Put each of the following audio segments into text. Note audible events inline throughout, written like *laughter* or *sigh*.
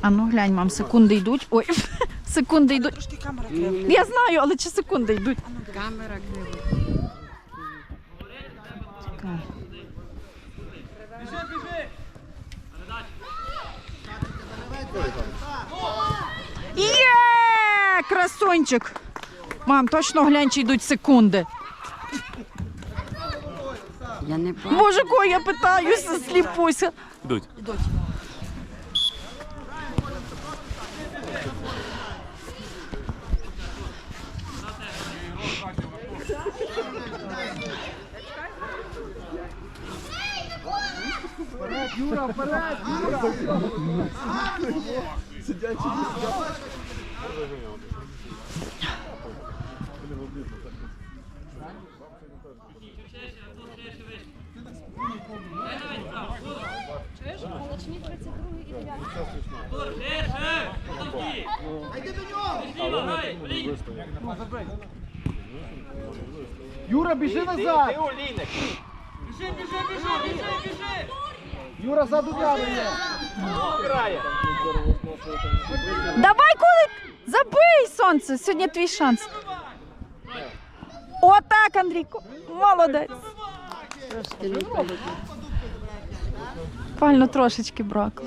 А ну глянь, мам, секунди йдуть. Ой, *laughs* секунди йдуть. Трошки камера криво. Я знаю, але чи секунди йдуть. Камера криво. Чекай. Є! Красунчик! Мам, точно глянь, чи йдуть секунди. Я не бачу. Боже, кого я питаюся, сліпуся. Йдуть. Йдуть. Вперед, Юра, вперед, Юра! Сидячий не біжи назад! Біжи, біжи, біжи, біжи, біжи! Юра, ззаду тебе є! Давай, Кулик, забий сонце. Сьогодні твій шанс. Отак, Андрійко. Молодець. Не. Пально трошечки бракlo.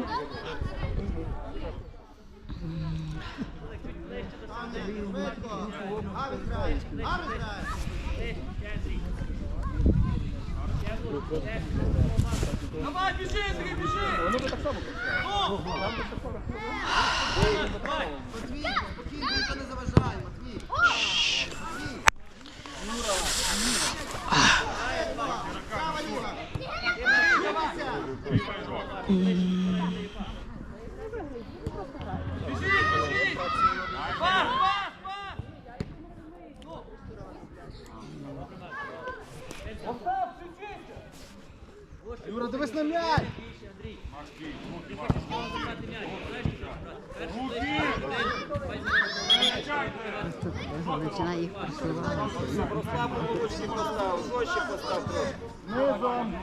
Давай, біжи, біжи! Пас, на м'яч! Починає їх просувати. Низом!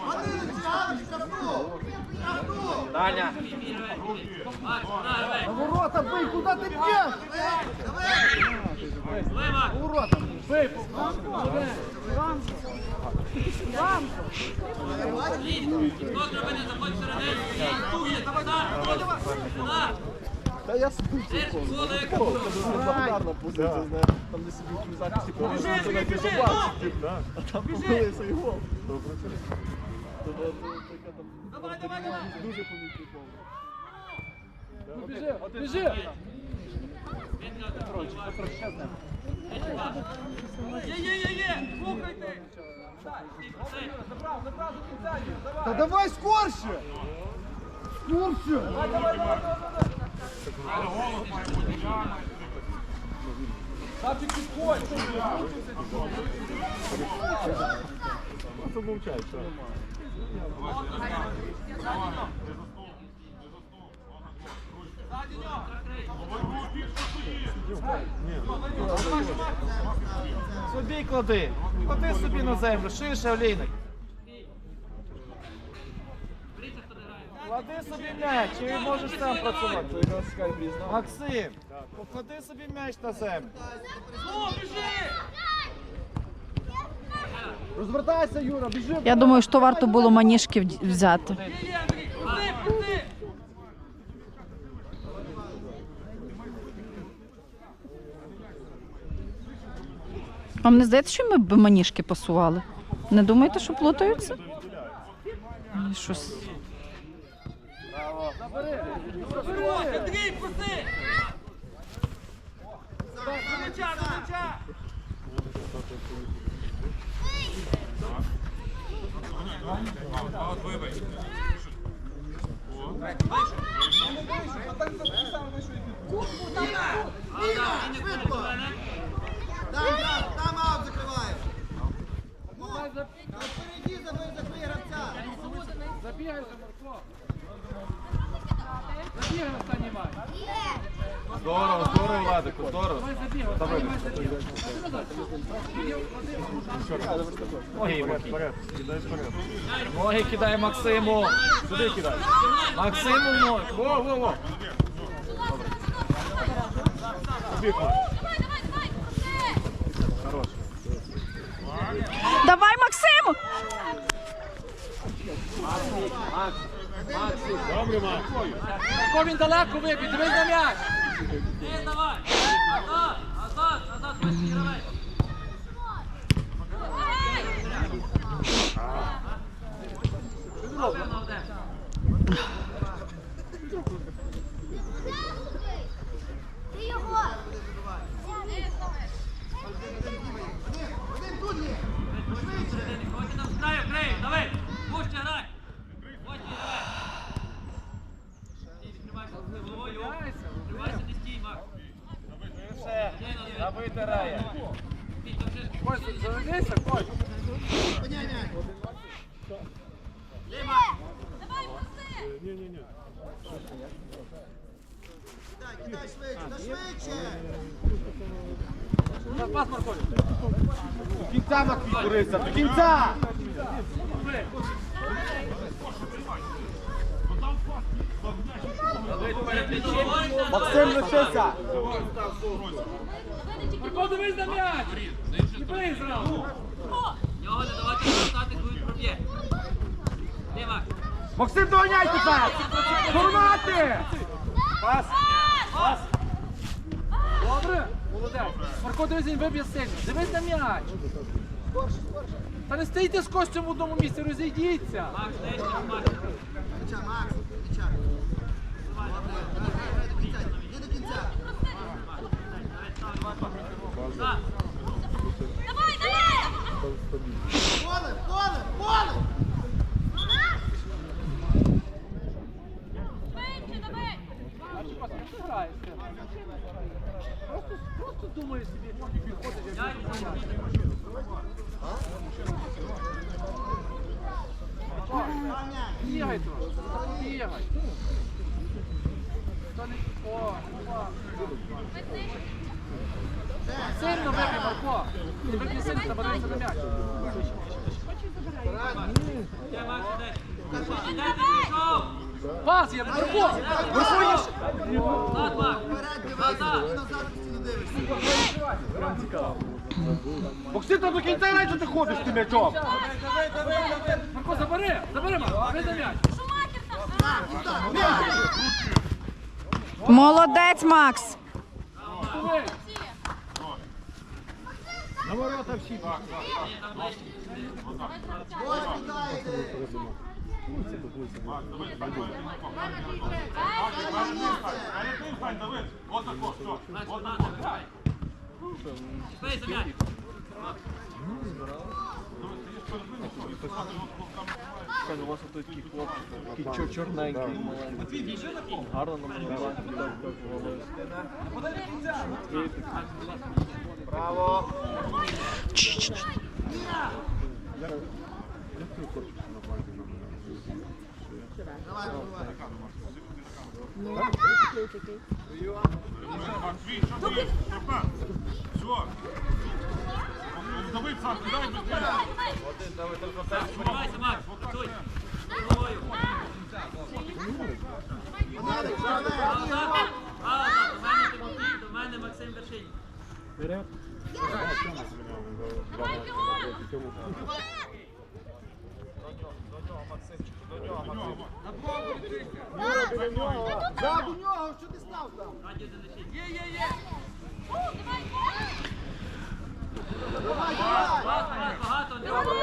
Даня! На ворота бий, куди ти б'єш? На ворота! Бий! Та я спустив. Гарна позиція, знаєш, там не сидів в захисті, Біжи, біжи! а там помилився і гол. Давай, давай, давай! Дуже помітний гол. Є, є, є, є! Слухайте! Та давай скорше! Скорше! Це давай, що? Собі клади. Клади собі на землю, ширше олійник. Клади собі м'яч, і він можеш сам працювати. Максим, поклади собі м'яч на землю. Розвертайся, Юра, біжи! Я думаю, що варто було маніжки взяти. Є, є, Андрій! Крути, крути! Вам не здається, що ми б маніжки пасували? Не думаєте, що плутаються? Ай, Щось. Вперед, Андрій, проси! До м'яча, до м'яча! Здорово, здорово, Владику, здорово. Давай. Ноги кидай. Ноги кидай Максиму. Сюди кидай. Максиму ноги. Во, во, во. Давай, Максиму! Тако він далеко вибіг, дивись на м'яч. Ти давай! Назад! Назад! Назад! Вийди, гравець! Добре. Ти його! Ходь там з краю, крий! Давай! Пусть грай! Ходь, грай! Стій, відкривайся головою. Відкривайся, не стій, Макс. На Кось, заведися, Кось. Ліва! Давай, проси! Пас кінця, Матвій, Борися, до кінця. Максим, лишися. Марко, дивись на м'яч! Чіпи зразу! Його не давати повертати, коли проб'є. Ліва! Максим, доганяй тепер! Формати! Пас! Пас! Добре? Молодець. Марко, дивись, він виб'є сильно. Дивись на м'яч. Та не стійте з костюм в одному місці, розійдіться. Макс, нижче, Макс! Так. Просто, просто Бігай бігай. То не... О. Сильно вибій, Марко. Ти вибій сильно, дивитися на м'яч. Пас є, Марко! Є! Назад, Макс! Назад! Максим, та до кінця грай, ти ходиш з м'ячом. Марко, забери, забери, Марко, бери за. Молодець, Макс! Давай. Макс, вона забирай. Чіпай за м'яч. У вас тут такий хлопчик, такий чорненький, маленький. Гарно намалювати. Браво! Тримайся, Макс! Працюй! Головою! Назад! Назад! До мене Тимофій, до мене Максим Вершинь. Ззаду нього, що ти став там? Є, є, є! Давай, давай! Вас багато, не робимо.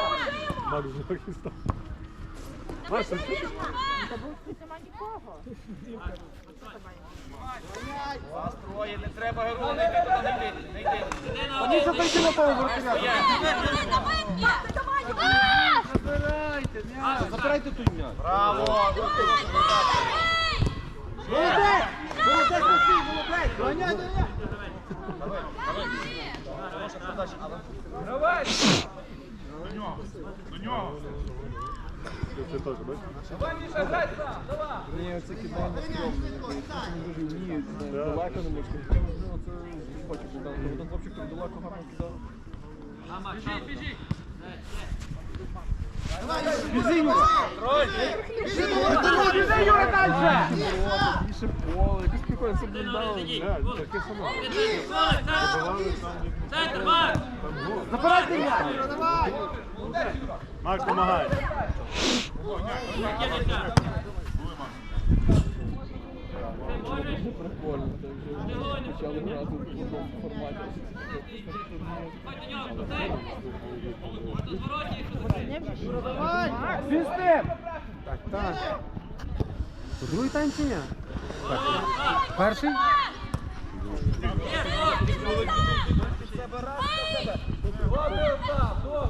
Троє, не треба герою, не туди, не йди, не йди. Один, Зайди на того вратаря. Забирайте м'яч. Забирайте тут м'яч. Браво! Молодець! Молодець, Матвій, молодець! Доганяй, доганяй! Давай! Це теж, бачиш? Давай, Міша, грай сам, давай. Мені це кидання дуже вміють, далеко не можуть. Це хоче кидати. Один хлопчик так далеко гарно кидав. Мама, біжіть, біжіть. Біжи, Юра, дальше. Більше поле, якось прикольно, це. Так, Гол. таке саме. Центр. Марк. Забирайте м'яч. Марк, помагай. Кидайся. Ти можеш? Прикольно, так вже почали грати в одному форматі. Ходь до нього, крути. До зворотні, що ти? Він з ним. Так, так. Другий тайм чи ні? Перший? Є, гол.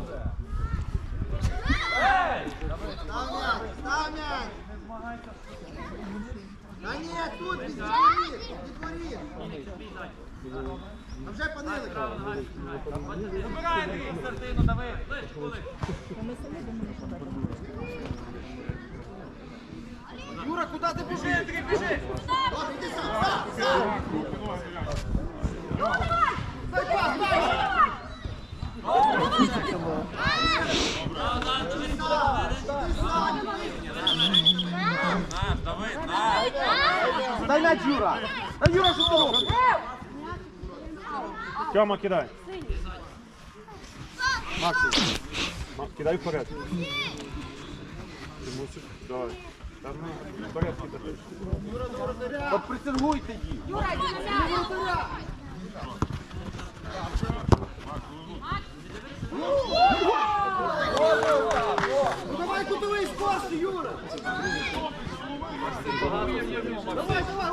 Та ні, тут воріт. А вже панили. Забирай, Андрій, Кулик. Юра, куди ти біжиш? Андрій, біжи. Дай Юра. Дай, Юра, що ти робиш? Тьома, кидай. Максим. Ма- Кидай вперед. Ти мусиш. Давай. Там ну, вперед кидай. От присергуйте їх. Ну давай кутовий з Юра. Давай, давай!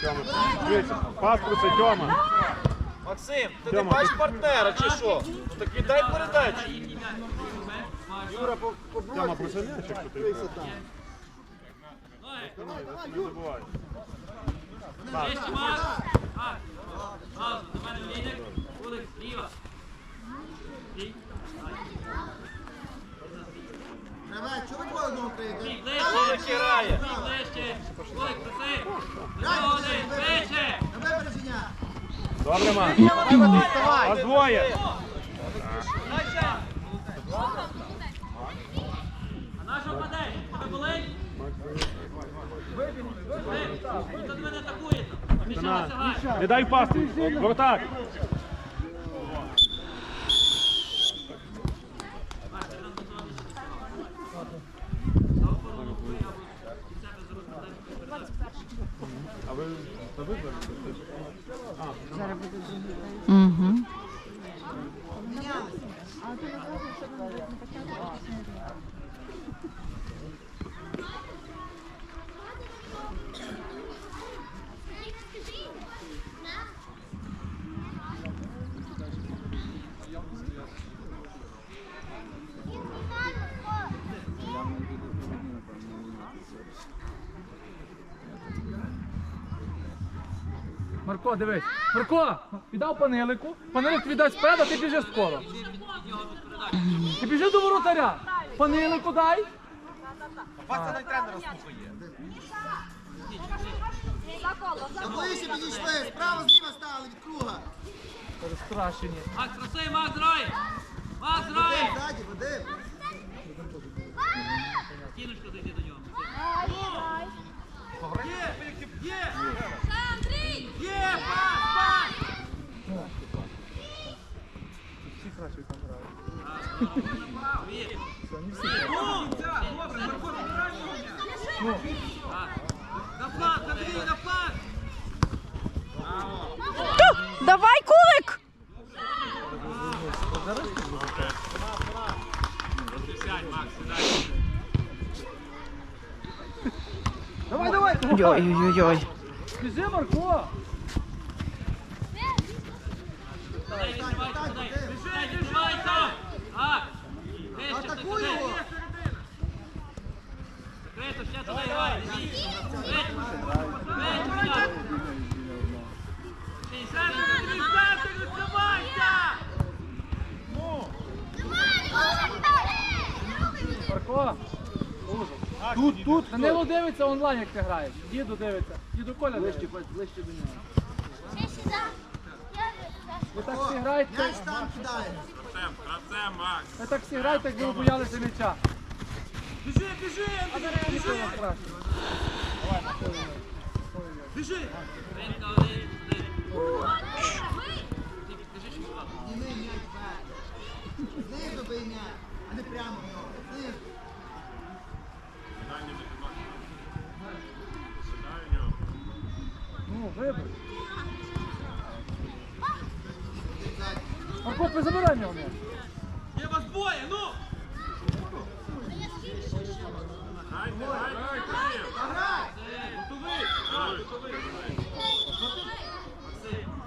Тьома, Тьома. Максим, ти Тьома, не бачиш ти- партнера чи що? Ну так віддай передачу. Юра, по- Тьома, проси м'яч, якщо ти граєш. Ноги. Не забувай. Вище, Марк. Марк. Пауза, до мене лідер. Кулик, зліва. Стій. Давай, чого ви двоє одного криєте? Стій, ближче. Стій, ближче. Кулик, проси. Давай, ближче. Давай, береженя. Добре, Марк. Вас двоє. А на що впадеш? Тебе болить? Ви, Хто до мене атакує? Не дай пас. Воротар. Марко, дивись. Марко, віддав панелику. Панелик віддасть вперед, а ти біжиш скоро. Ти біжи до воротаря. Панелику дай. Та ближче підійшли, справа зліва стали від круга. Перестрашені. Макс, проси, Макс, грає. Макс, грає. Ззаді, Вадим. Кіночка зайди до нього. Андрій! Є, пас, Давай, кулик! Давай, давай. Ой-ой-ой. Біжи, Марко. Дай, відкривай, дай. Дай, відкривай там. Так. Вище, Атакуй його. Закрито, ще туди грай. Тут, тут. Данило дивиться онлайн, як ти граєш. Діду дивиться. Діду Коля ближче, ближче до нього. Ви так всі граєте, М'яч там кидає. ви так всі граєте, як ви боялися м'яча. Біжи, біжи, Андрій, біжи! Біжи! М'яч вверх. Знизу бий м'яч, а не прямо в нього. Знизу. Ну, вибір. Марко, позабирай в нього м'яч. Є вас двоє, ну!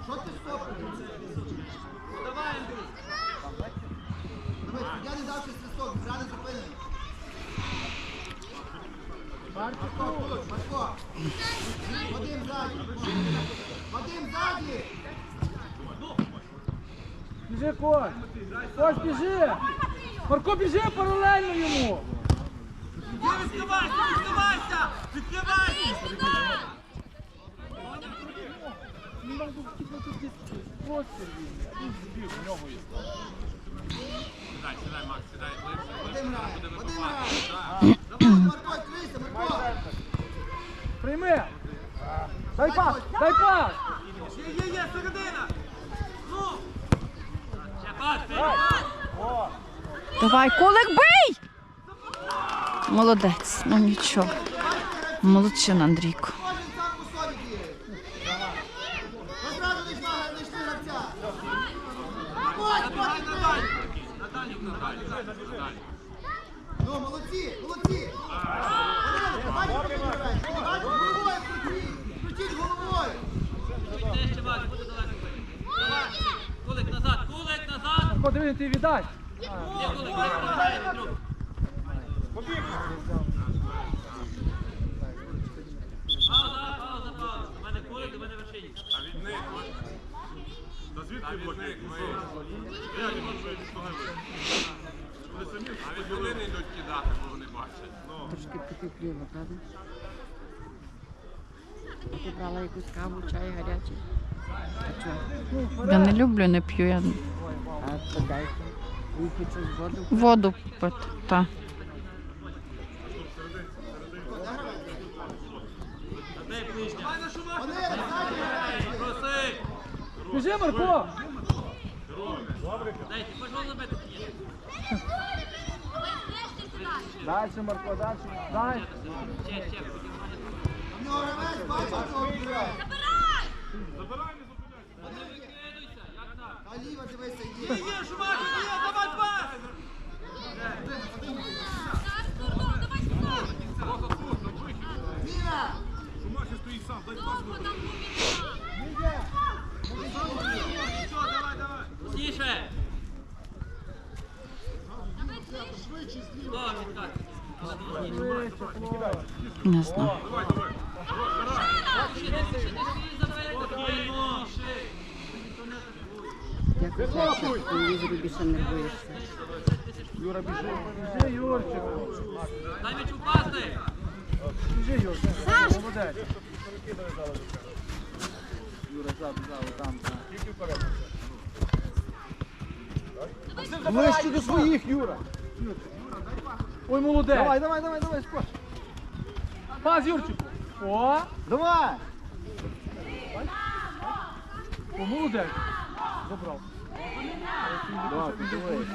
Що ти стопиш? Давай, Андрій! Я не дав свисток, гра не зупинена. Марко, Марко. Вадим ззаді. Вадим ззаді. Біжи, Кош. Кош, біжи. Марко, біжи паралельно йому. Відкривайся, відкривайся! Відкривайся! Десь простір він. Збіг в нього. є. Давай, Марко, крийся, Марко. Прийми. Дай пас, дай пас. Є, є, є, середина! Давай, кулик бий! Молодець, ну нічого. Молодчин, Андрійко. Кожен сам по собі діє. Ви зразу не йшла, не йшли гравця. Ось, ось, ось. Ну, молодці, молодці. Вадим, давайте підбирай. Давайте головою крутіть. Крутіть головою. Де ще вас, буде далеко. Давай, кулик назад, кулик назад! Ти віддай. Пауза, пауза, пауза. У мене кулик, у мене вершині. Та звідки можу від ноги Вони самі а від вони йдуть кидати, бо вони бачать. Трошки потепліло, правда? А ти брала якусь каву, чай гарячий? Я не люблю, не п'ю. Я воду. пити. Та. Дай ближня. Вони ззаді грають. Проси! Біжи, Марко. Дайте, можна забити? Дальше, Марко, дальше. Дай. Ще, ще. В нього гравець бачить, цього вбирає. Не викидуйся, як так? А ліва, дивися, Є, є. є, Шумак, є, давай пас! Віра! Шумахи стоїть сам, дай пас. Тише! О, відкат. Не знаю. Дякую, що телевізору більше не боїшся. Біжи, Юрчик. Дай м'яч упасти! Біжи, Юрчик. Молодець. Юра, ззаду, ззаду, там, там. Ближче до своїх, Юра. Ой, молодець. Давай, давай, давай, давай, скоро. Пас, Юрчику. О, Давай. о, молодець. Забрав. Давай, кутовий.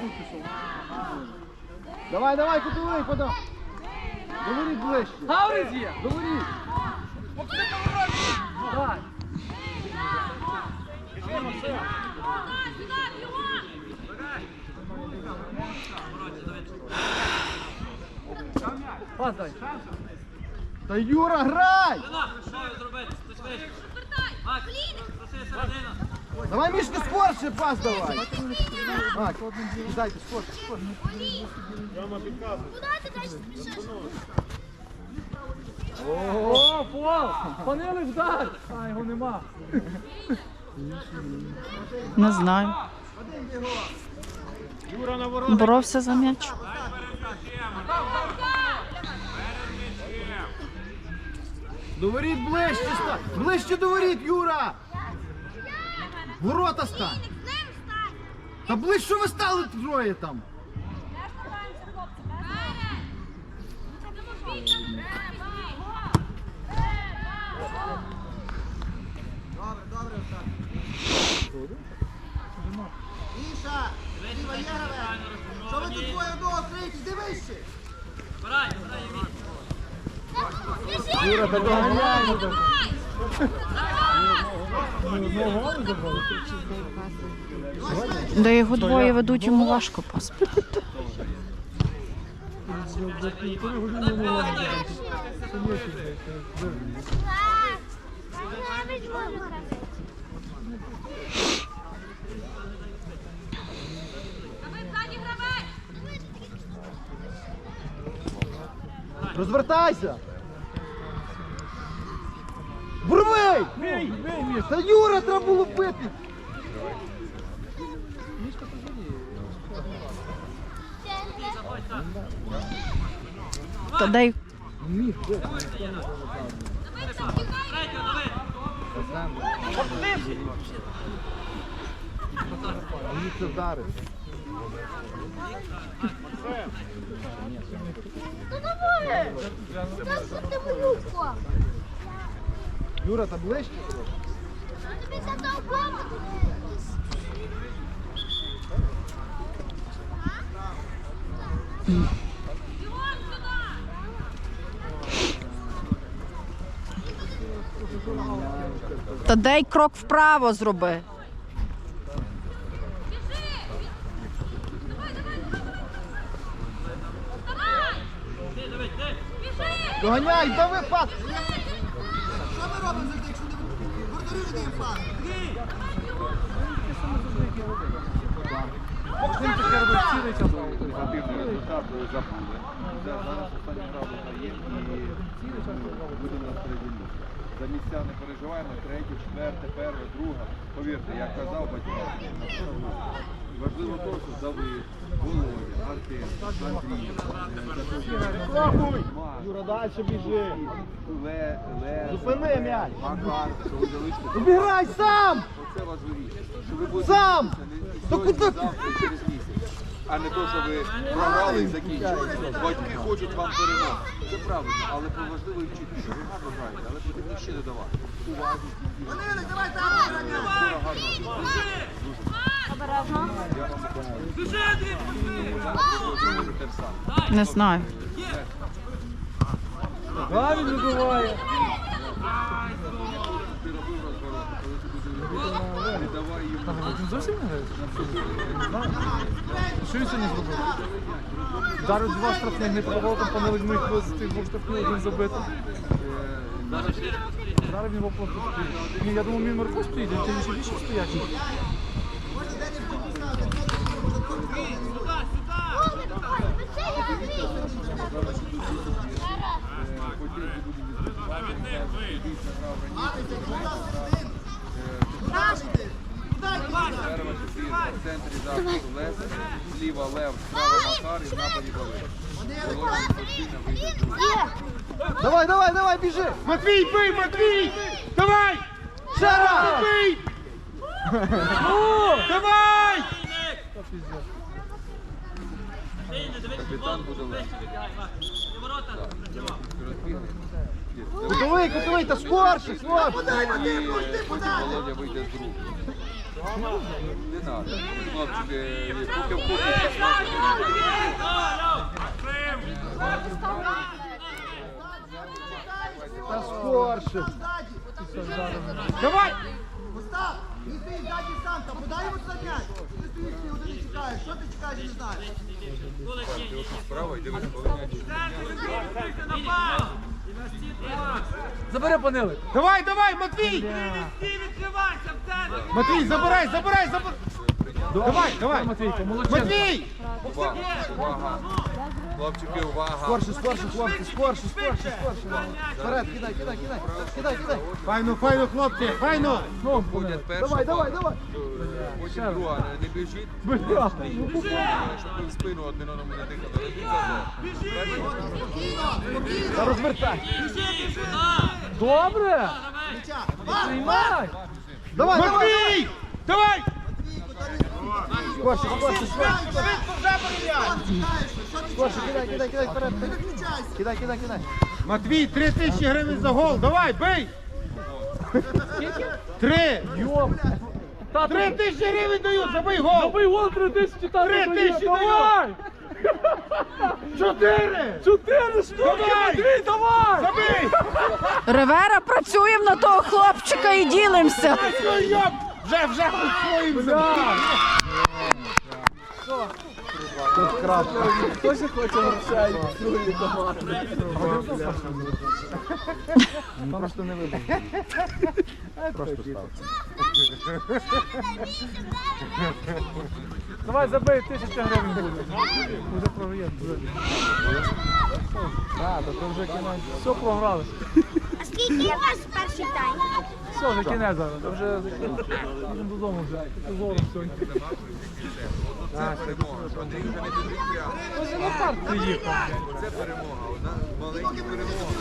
Давай, давай, кутовий, подав. Говоріть ближче. Гавриз є. Говоріть. Дай. Пас дай. Та Юра, грай! Що зробити? Хтось вийшов. Давай, Мішка, скорше пас давай. Макс, дайте, скорше, скорше. О, фол! Панили вдар! А, його нема. Не знаю. Боровся за м'яч. До воріт ближче стань! Ближче до воріт, Юра! Ворота стань! Та ближче ви стали троє там! Добре, добре, Іша! Ліва є гравець! Що ви тут двоє одного третій? Іди вище! Забирай, Євій. Юра, та доганяй! Де його двоє ведуть, йому важко поспати. Давай, ззаді гравець! Розвертайся! Бурвей! Та Юра треба було бити! Та дай Третього, давай. Мені це вдарить. Юра, та ближче? Та дай крок вправо зроби. Доганяй, дави пас! Що ми робимо завжди, якщо не воротарю не даємо пас? Максим тепер робить цілий час. Негативний результат ви забули. Це зараз остання гра є буде нас середині. За місця не переживаємо, третє, четверте, перше, друге. Повірте, як казав батько, важливо то, що Давид, Володя, Артем, Андрій, Юра, далі біжи. Ле, Ле, Зупини м'яч. Макар, що ви залишите. Убігай сам! Оце важливіше. Що ви будете Сам! Та куди ти? через місяць. А не то, що ви програли і закінчили. Батьки хочуть вам перемог. Це правильно, але важливо вчити, що ви гарно граєте, але потрібно ще додавати. Увазі, Ванили, давай там! Вчора гарно. Все. Не знаю. Він давай йому. Він зовсім не грає? Що він сьогодні зробив? Вдарив два штрафних, не пробував там пане людьми з тих двох штрафних один забити. Зараз він просто стоїть. Я думав, він стоїть, а ти ще більше стоять. Перва четвірка, в центрі захисту Лесик, зліва Лев, справа Макар і в нападі Давид. Володя спокійно вийде другий. Давай, давай, давай, біжи! Матвій, бий, Матвій! Давай! Раз! Бий! Давай! Капітан буде Лев. Ворота. Кутовий, кутовий, та скорше, скорше! І Володя вийде з другого. Не треба. Хлопчики, поки в кухні Та скорше! Давай! Остап, він стоїть ззаді сам, та подай йому туди м'яч! Ти стоїш і один чекаєш, що ти чекаєш, не знаєш? справа і дивись, повиняч. Забери панели. Давай, давай, Матвій! Матвій, забирай, забирай, забирай! Давай, давай! Матвійко, молодчинка. Матвій! Увага, увага. Хлопчики, увага. Скорше, скорше, хлопці, скорше, скорше, скорше. Вперед, кидай, кидай, кидай, кидай, кидай. Файно, файно, хлопці, файно. Давай, давай, давай. Потім друга, не- біжіть. Е, Щоб ви в спину один одному не дихали. Та розвертай. Добре! Приймай! Давай, давай, Давай! скорше, скорше, скорше. Скорше, кидай, кидай, кидай, вперед. Кидай, кидай, кидай. Матвій, три тисячі гривень за гол. Давай, бий! Три! Йоп! Три тисячі гривень даю, забий гол! забий гол три тисячі, тато, Три дає, тисячі давай! Чотири! Чотири штуки, Давай! Матвій, давай! Забий! Ревера, працюємо на того хлопчика і ділимося. Вже, вже хоч своїм забий! Хто ще хоче грошей другої команди? Просто не вибув. Просто став. Давай забий, тисяча гривень буде. Буде програєш. Так, то вже кінець. Все програли. А скільки у вас перший тайм? Все, вже кінець зараз. Вже закінчили. Додому вже. Позором сьогодні. Це перемога. Андрій вже не приїхав. Це перемога. Одна маленька перемога.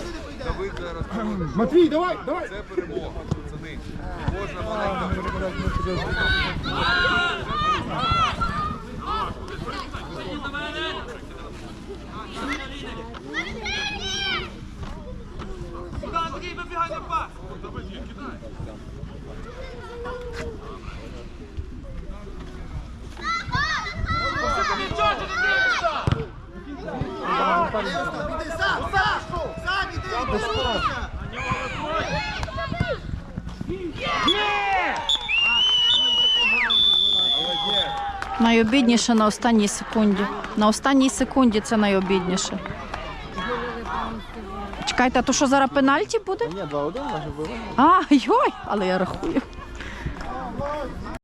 Давид зараз проводить. Матвій, давай, давай! Це перемога, пацани. Кожна маленька перемога. Андрій, вибігай на пас! Нічого ти не дивишся! Іди сам, сам! Сам іди! Найобідніше на останній секунді. На останній секунді це найобідніше. Чекайте, а то що зараз пенальті буде? Ні, 2-1 може. А, йой, але я рахую.